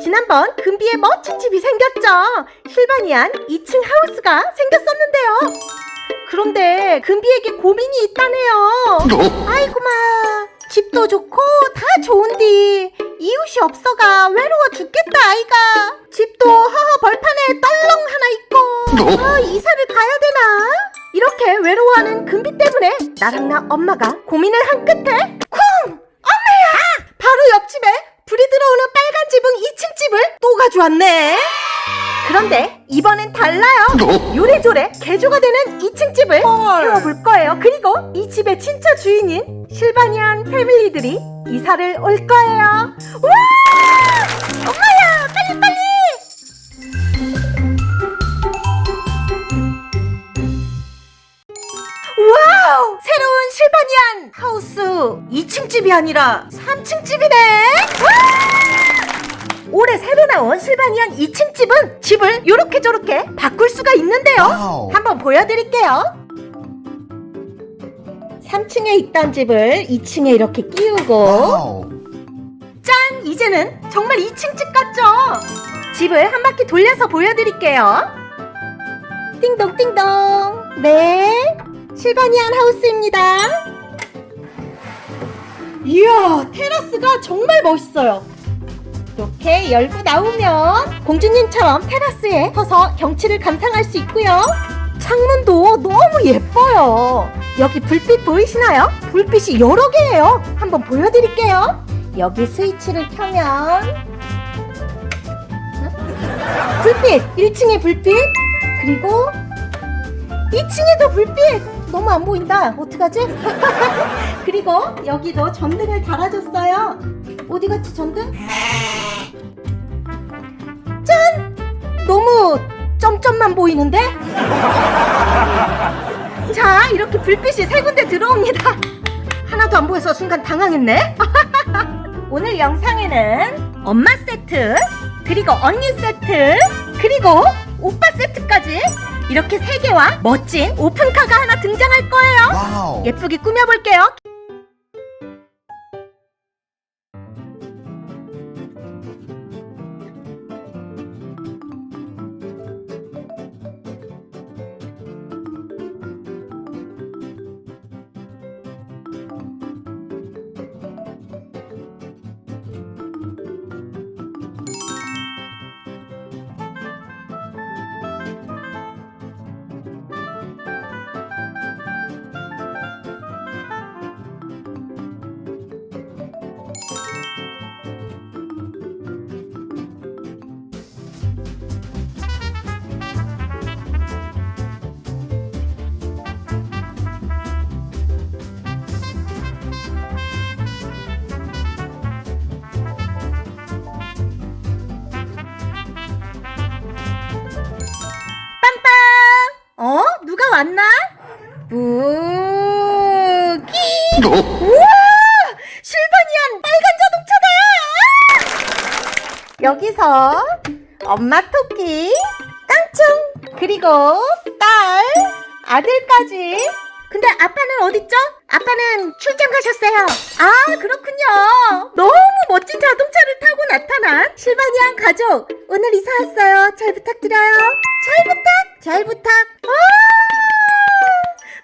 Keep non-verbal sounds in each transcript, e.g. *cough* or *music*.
지난번 금비에 멋진 집이 생겼죠. 실바니안 2층 하우스가 생겼었는데요. 그런데 금비에게 고민이 있다네요. 아이고마. 집도 좋고 다 좋은디. 이웃이 없어가 외로워 죽겠다 아이가. 집도 허허 벌판에 떨렁 하나 있고. 아 이사를 가야 되나? 이렇게 외로워하는 금비 때문에 나랑 나 엄마가 고민을 한 끝에 쿵 엄마야 바로 옆집에 불이 들어오는 빨간 지붕 2층 집을 또 가져왔네 그런데 이번엔 달라요 요래조래 개조가 되는 2층 집을 세워볼 거예요. 그리고 이 집의 진짜 주인인 실바니안 패밀리들이 이사를 올 거예요. 와! 엄마야, 빨리 빨리! 와우! 새로운 실바니안 하우스 2층 집이 아니라 3층 집이네. 와! 나온 실바니안 2층 집은 집을 요렇게 저렇게 바꿀 수가 있는데요. 와우. 한번 보여드릴게요. 3층에 있던 집을 2층에 이렇게 끼우고. 짠! 이제는 정말 2층 집 같죠? 집을 한 바퀴 돌려서 보여드릴게요. 띵동 띵동. 네. 실바니안 하우스입니다. 이야, 테라스가 정말 멋있어요. 이렇게 열고 나오면 공주님처럼 테라스에 서서 경치를 감상할 수 있고요. 창문도 너무 예뻐요. 여기 불빛 보이시나요? 불빛이 여러 개예요. 한번 보여드릴게요. 여기 스위치를 켜면 응? 불빛 1층에 불빛 그리고 2층에도 불빛 너무 안 보인다 어떡하지? *laughs* 그리고 여기도 전등을 달아줬어요 어디 갔지 전등? 짠! 너무 점점만 보이는데? 자 이렇게 불빛이 세 군데 들어옵니다 하나도 안 보여서 순간 당황했네 *laughs* 오늘 영상에는 엄마 세트, 그리고 언니 세트, 그리고 오빠 세트까지 이렇게 세 개와 멋진 오픈카가 하나 등장할 거예요. 예쁘게 꾸며볼게요. 왔나? 무기! 우와! 실바니안 빨간 자동차다! 여기서 엄마 토끼, 깡충, 그리고 딸, 아들까지. 근데 아빠는 어딨죠? 아빠는 출장 가셨어요. 아, 그렇군요. 너무 멋진 자동차를 타고 나타난 실바니안 가족. 오늘 이사 왔어요. 잘 부탁드려요. 잘 부탁, 잘 부탁. 아!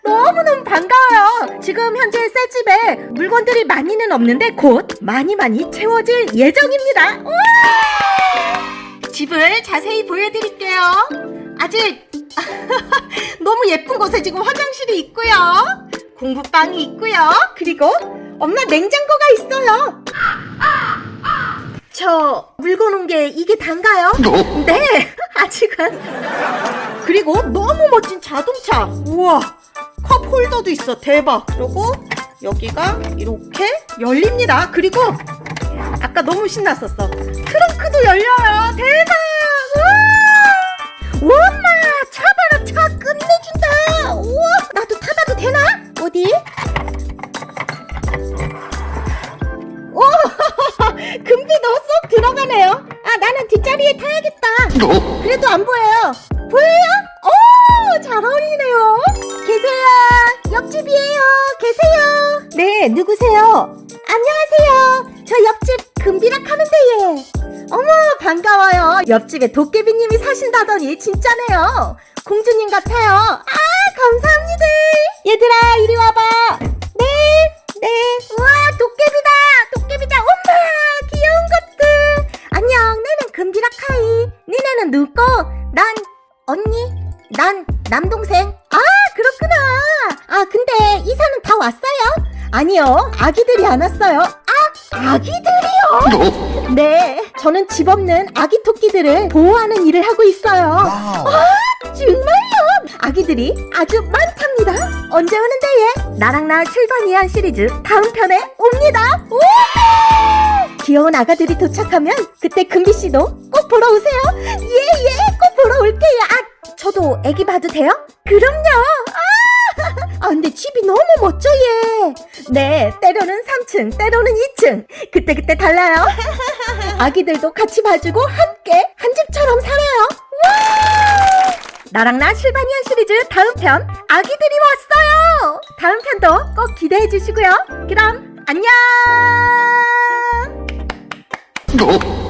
너무너무 반가워요. 지금 현재 새 집에 물건들이 많이는 없는데 곧 많이 많이 채워질 예정입니다. 우와! 집을 자세히 보여드릴게요. 아직 *laughs* 너무 예쁜 곳에 지금 화장실이 있고요. 공부방이 있고요. 그리고 엄마 냉장고가 있어요. 저 물건 온 게 이게 단가요? 네, *laughs* 아직은. 그리고 너무 멋진 자동차. 우와, 컵 홀더도 있어. 대박. 그리고 여기가 이렇게 열립니다. 그리고 아까 너무 신났었어. 트렁크도 열려요. 대박. 우와. 엄마 차 봐라. 차 끝내준다. 우와, 나도 타봐도 되나? 어디? 오, *laughs* 금비도 쏙 들어가네요. 아, 나는 뒷자리에 타야겠다. 그래도 안 보여요. 보여요? 누구세요? 안녕하세요. 저 옆집 금비락 하는데 예. 어머 반가워요. 옆집에 도깨비님이 사신다더니 진짜네요. 공주님 같아요. 아 감사합니다. 얘들아 이리 와봐. 네, 네. 우와 도깨비다. 도깨비다. 엄마 귀여운 것들. 안녕. 나는 금비락 하이. 니네는 누구? 난 언니. 난 남동생. 아 그렇구나. 아 근데 이사는 다 왔어요? 아니요. 아기들이 안 왔어요. 아 아기들이요? 네. 저는 집 없는 아기 토끼들을 보호하는 일을 하고 있어요. 와우. 정말요? 아기들이 아주 많답니다. 언제 오는데 얘? 나랑 나 실바니안 시리즈 다음 편에 옵니다. 오! 귀여운 아가들이 도착하면 그때 금비 씨도 꼭 보러 오세요. 예예, 꼭 보러 올게요. 아, 저도 애기 봐도 돼요? 그럼요. 아, 아 근데 집이 너무 멋져 얘. 네, 때로는 3층, 때로는 2층. 그때 그때 달라요. *laughs* 아기들도 같이 봐주고 함께 한 집처럼 살아요. 와! 나랑 나 실바니안 시리즈 다음 편 아기들이 왔어요. 다음 편도 꼭 기대해 주시고요. 그럼 안녕. 어?